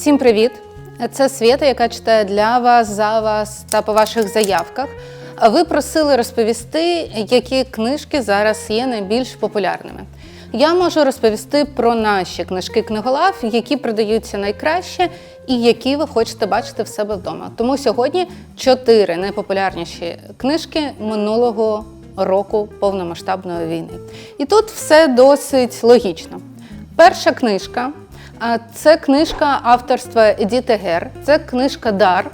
Всім привіт! Це Свята, яка читає для вас, за вас та по ваших заявках. Ви просили розповісти, які книжки зараз є найбільш популярними. Я можу розповісти про наші книжки книголав, які продаються найкраще і які ви хочете бачити в себе вдома. Тому сьогодні чотири найпопулярніші книжки минулого року повномасштабної війни. І тут все досить логічно. Перша книжка це книжка авторства Едіти Гер, це книжка Дар,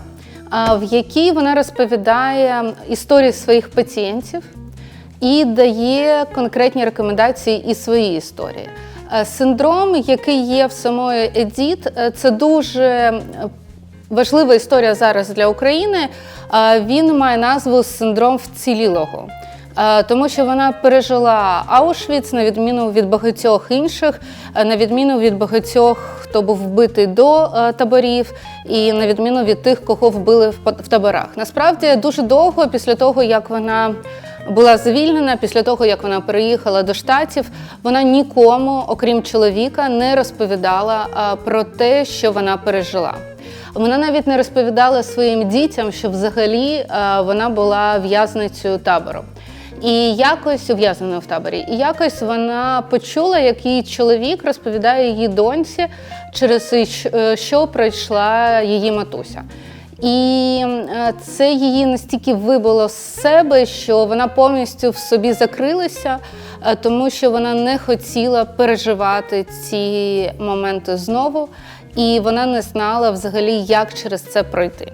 в якій вона розповідає історії своїх пацієнтів і дає конкретні рекомендації із своєї історії. Синдром, який є в самої Едіт, це дуже важлива історія зараз для України. Він має назву синдром вцілілого. Е, Тому що вона пережила Аушвіц на відміну від багатьох інших, е, на відміну від багатьох, хто був вбитий до е, таборів, і на відміну від тих, кого вбили в таборах. Насправді дуже довго після того, як вона була звільнена, після того як вона переїхала до штатів, вона нікому, окрім чоловіка, не розповідала про те, що вона пережила. Вона навіть не розповідала своїм дітям, що взагалі вона була в'язницею табору. І якось ув'язненою в таборі. І якось вона почула, як її чоловік розповідає її доньці, через е, що пройшла її матуся. І е, це її настільки вибило з себе, що вона повністю в собі закрилася, е, тому що вона не хотіла переживати ці моменти знову, і вона не знала взагалі, як через це пройти.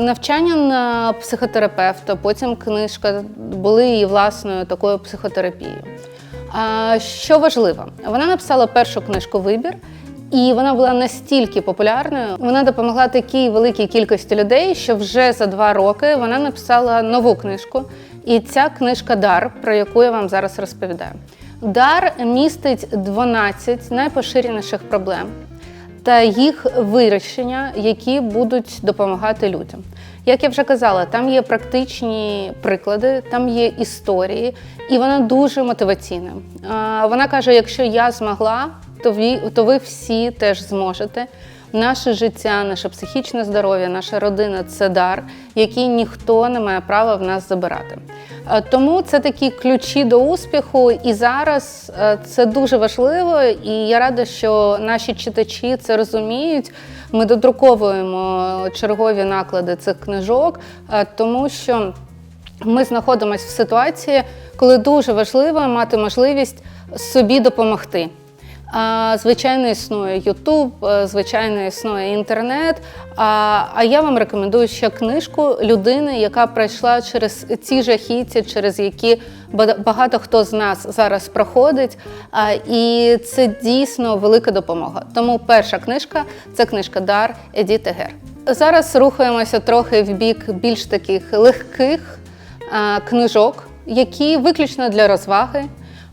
Навчання на психотерапевта, потім книжка були її власною такою психотерапією. А, Що важливо, вона написала першу книжку Вибір, і вона була настільки популярною. Вона допомогла такій великій кількості людей, що вже за два роки вона написала нову книжку. І ця книжка Дар, про яку я вам зараз розповідаю. Дар містить 12 найпоширеніших проблем та їх вирішення, які будуть допомагати людям. Як я вже казала, там є практичні приклади, там є історії, і вона дуже мотиваційна. Вона каже: якщо я змогла, то ви, то ви всі теж зможете. Наше життя, наше психічне здоров'я, наша родина це дар, який ніхто не має права в нас забирати. Е, Тому це такі ключі до успіху, і зараз е, це дуже важливо. І я рада, що наші читачі це розуміють. Ми додруковуємо чергові наклади цих книжок, е, тому що ми знаходимося в ситуації, коли дуже важливо мати можливість собі допомогти. Звичайно, існує Ютуб, е, звичайно, існує інтернет. А, я вам рекомендую ще книжку людини, яка пройшла через ці жахіття, через які багато хто з нас зараз проходить. І це дійсно велика допомога. Тому перша книжка це книжка Дар Едіти Гер. Зараз рухаємося трохи в бік більш таких легких книжок, які виключно для розваги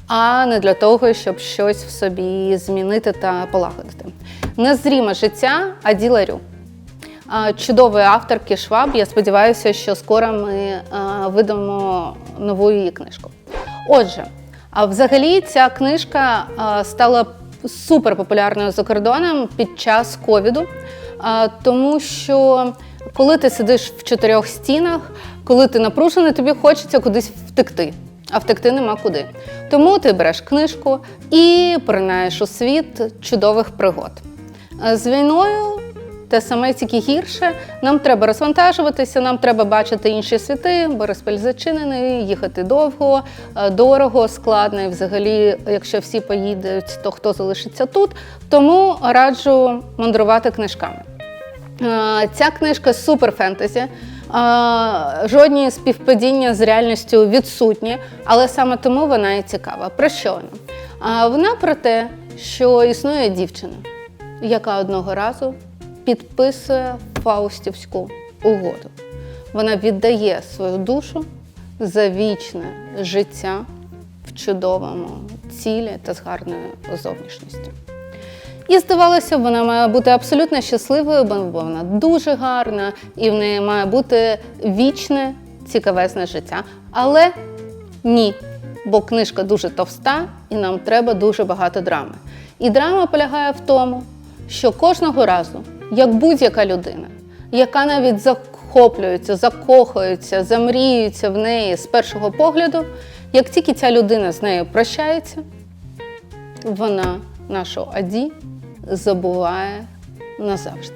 а не для того, щоб щось в собі змінити та полагодити. Незріме життя Аді Ларю. А, Чудової авторки Шваб. Я сподіваюся, що скоро ми видамо нову її книжку. Отже, взагалі ця книжка а, стала суперпопулярною за кордоном під час ковіду, тому що коли ти сидиш в чотирьох стінах, коли ти напружений, тобі хочеться кудись втекти а втекти нема куди. Тому ти береш книжку і поринаєш у світ чудових пригод. Е, З війною те саме тільки гірше. Нам треба розвантажуватися, нам треба бачити інші світи. Бориспіль зачинений, їхати довго, е, дорого, складно. І взагалі, якщо всі поїдуть, то хто залишиться тут. Тому раджу мандрувати книжками. Е, Ця книжка супер фентезі. Жодні співпадіння з реальністю відсутні, але саме тому вона і цікава. Про що вона? Вона про те, що існує дівчина, яка одного разу підписує Фаустівську угоду. Вона віддає свою душу за вічне життя в чудовому цілі та з гарною зовнішністю. І здавалося, вона має бути абсолютно щасливою, бо вона дуже гарна, і в неї має бути вічне, цікавезне життя. Але ні, бо книжка дуже товста, і нам треба дуже багато драми. І драма полягає в тому, що кожного разу, як будь-яка людина, яка навіть захоплюється, закохується, замріюється в неї з першого погляду, як тільки ця людина з нею прощається, вона нашу Аді забуває назавжди.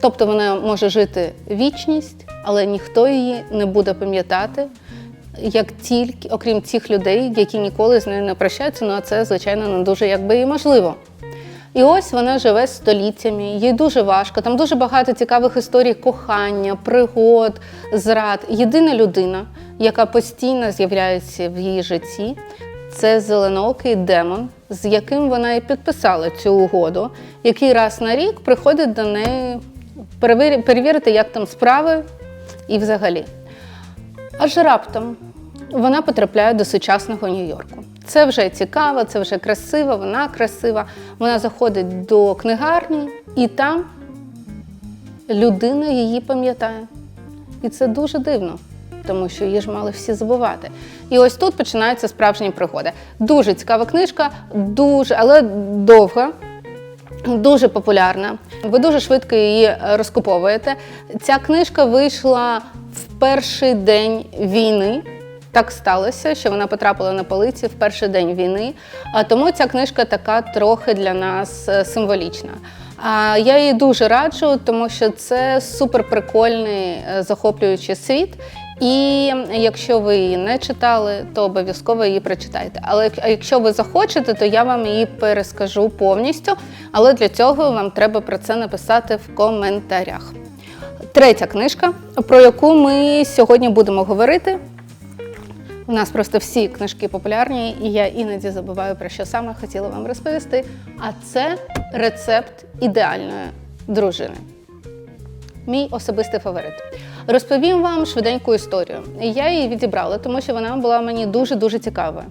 Тобто вона може жити вічність, але ніхто її не буде пам'ятати, як тільки, окрім тих людей, які ніколи з нею не прощаються, ну а це, звичайно, не дуже якби і можливо. І ось вона живе століттями, їй дуже важко. Там дуже багато цікавих історій кохання, пригод, зрад. Єдина людина, яка постійно з'являється в її житті, це зеленоокий демон, з яким вона і підписала цю угоду, який раз на рік приходить до неї перевірити, як там справи і взагалі. Аж раптом вона потрапляє до сучасного Нью-Йорку. Це вже цікаво, це вже красиво, вона красива. Вона заходить до книгарні, і там людина її пам'ятає. І це дуже дивно, тому що її ж мали всі забувати. І ось тут починаються справжні пригоди. Дуже цікава книжка, дуже, але довга. Дуже популярна. Ви дуже швидко її розкуповуєте. Ця книжка вийшла в перший день війни. Так сталося, що вона потрапила на полиці в перший день війни. Тому ця книжка така трохи для нас е, символічна. А я її дуже раджу, тому що це суперприкольний, е, захоплюючий світ. І якщо ви її не читали, то обов'язково її прочитайте. Але якщо ви захочете, то я вам її перескажу повністю. Але для цього вам треба про це написати в коментарях. Третя книжка, про яку ми сьогодні будемо говорити. У нас просто всі книжки популярні, і я іноді забуваю про що саме хотіла вам розповісти. А це рецепт ідеальної дружини. Мій особистий фаворит. Розповім вам швиденьку історію. Я її відібрала, тому що вона була мені дуже-дуже цікавою.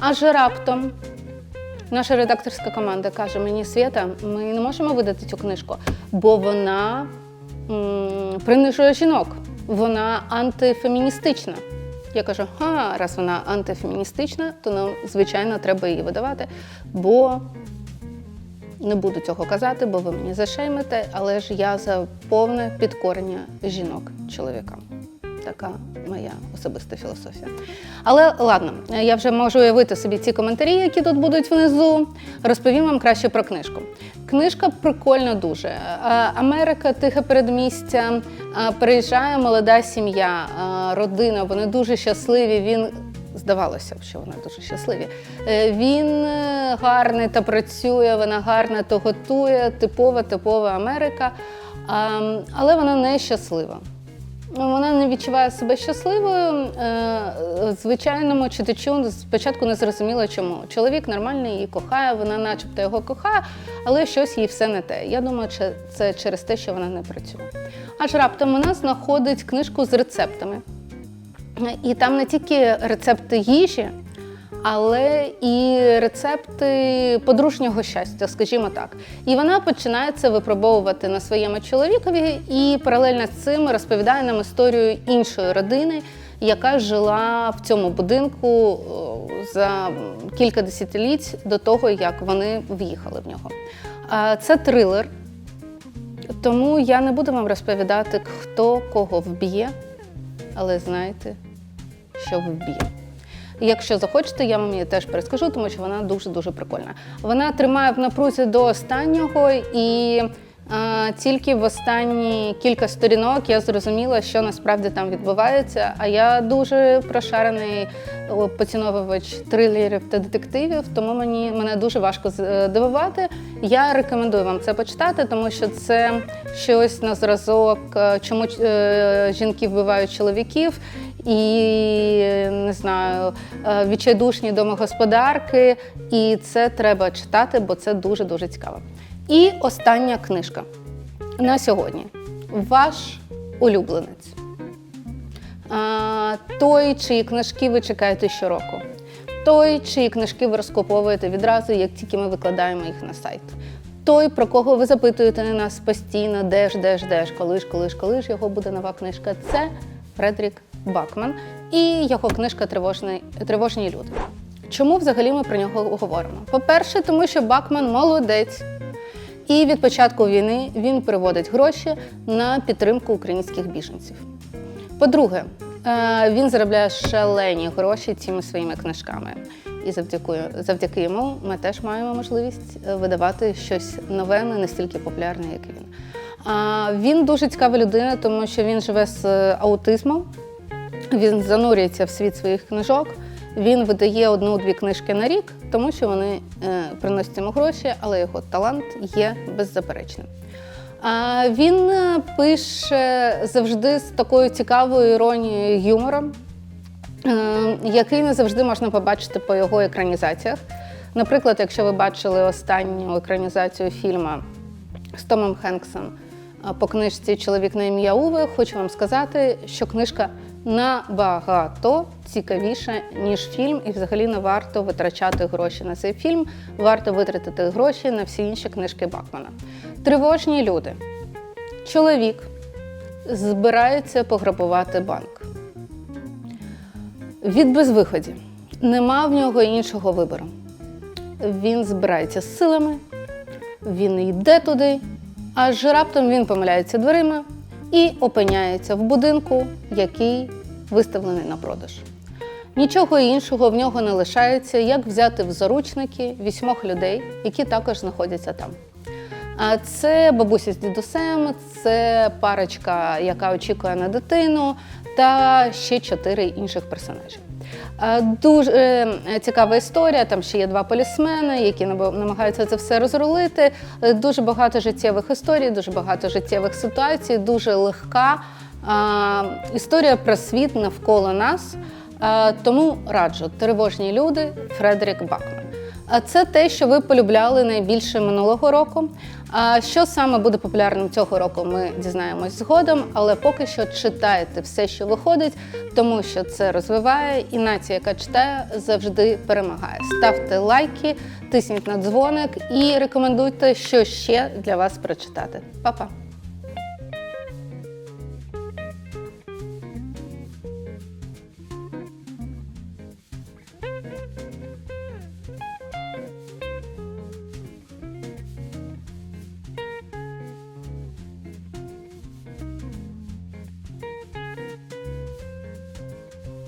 Аж раптом наша редакторська команда каже мені: Свята, ми не можемо видати цю книжку, бо вона принижує жінок, вона антифеміністична. Я кажу, ха, раз вона антифеміністична, то нам, звичайно, треба її видавати, бо не буду цього казати, бо ви мені зашеймите, але ж я за повне підкорення жінок чоловікам. Така моя особиста філософія. Але ладно, я вже можу уявити собі ці коментарі, які тут будуть внизу. Розповім вам краще про книжку. Книжка прикольна дуже. Америка, тихе передмістя. Приїжджає молода сім'я, родина. Вони дуже щасливі. Він здавалося б, що вони дуже щасливі. Е, Він е, гарний та працює, вона гарна та готує. Типова, типова Америка. Але вона не щаслива. Ну, Вона не відчуває себе щасливою. Е, Звичайному читачу спочатку не зрозуміло, чому. Чоловік нормальний її кохає, вона начебто його кохає, але щось їй все не те. Я думаю, це через те, що вона не працює. Аж раптом вона знаходить книжку з рецептами. І там не тільки рецепти їжі, але і рецепти подружнього щастя, скажімо так. І вона починає це випробовувати на своєму чоловікові і паралельно з цим розповідає нам історію іншої родини, яка жила в цьому будинку за кілька десятиліть до того, як вони в'їхали в нього. Це трилер, тому я не буду вам розповідати, хто кого вб'є, але знайте, що вб'є. І Якщо захочете, я вам її теж перескажу, тому що вона дуже-дуже прикольна. Вона тримає в напрузі до останнього, і е, тільки в останні кілька сторінок я зрозуміла, що насправді там відбувається. А я дуже прошарений поціновувач трилерів та детективів, тому мені мене дуже важко з- е. Я рекомендую вам це почитати, тому що це щось на зразок, е, чому е, жінки вбивають чоловіків і не знаю, е, відчайдушні домогосподарки. І це треба читати, бо це дуже дуже цікаво. І остання книжка на сьогодні. Ваш улюбленець. Той, чиї книжки ви чекаєте щороку. Той, чиї книжки ви розкуповуєте відразу, як тільки ми викладаємо їх на сайт. Той, про кого ви запитуєте на нас постійно, де ж, де ж, де ж, коли ж, коли ж, коли ж його буде нова книжка, це Фредрік Бакман і його книжка Тривожний, Тривожні люди. Чому взагалі ми про нього говоримо? По-перше, тому що Бакман молодець. І від початку війни він приводить гроші на підтримку українських біженців. По-друге, е, він заробляє шалені гроші цими своїми книжками. І завдяки, завдяки йому ми теж маємо можливість е, видавати щось нове, не настільки популярне, як він. А він дуже цікава людина, тому що він живе з е, аутизмом. Він занурюється в світ своїх книжок. Він видає одну-дві книжки на рік, тому що вони е, приносять йому гроші, але його талант є беззаперечним. А він е, пише завжди з такою цікавою іронією юмором, е, який не завжди можна побачити по його екранізаціях. Наприклад, якщо ви бачили останню екранізацію фільму з Томом Хенксом по книжці Чоловік на ім'я Уве, хочу вам сказати, що книжка набагато цікавіша, ніж фільм, і взагалі не варто витрачати гроші на цей фільм. Варто витратити гроші на всі інші книжки Бакмана. Тривожні люди. Чоловік збирається пограбувати банк. Від безвиході. Нема в нього іншого вибору. Він збирається з силами, він йде туди, аж раптом він помиляється дверима і опиняється в будинку, який виставлений на продаж. Нічого іншого в нього не лишається, як взяти в заручники вісьмох людей, які також знаходяться там. А це бабуся з дідусем, це парочка, яка очікує на дитину, та ще чотири інших персонажів. А, Дуже е, цікава історія. Там ще є два полісмени, які намагаються це все розрулити. Е, Дуже багато життєвих історій, дуже багато життєвих ситуацій, дуже легка історія про світ навколо нас. Тому раджу тривожні люди Фредерік Бакман. А це те, що ви полюбляли найбільше минулого року. А що саме буде популярним цього року, ми дізнаємось згодом, але поки що читайте все, що виходить, тому що це розвиває, і нація, яка читає, завжди перемагає. Ставте лайки, тисніть на дзвоник і рекомендуйте, що ще для вас прочитати. Па-па!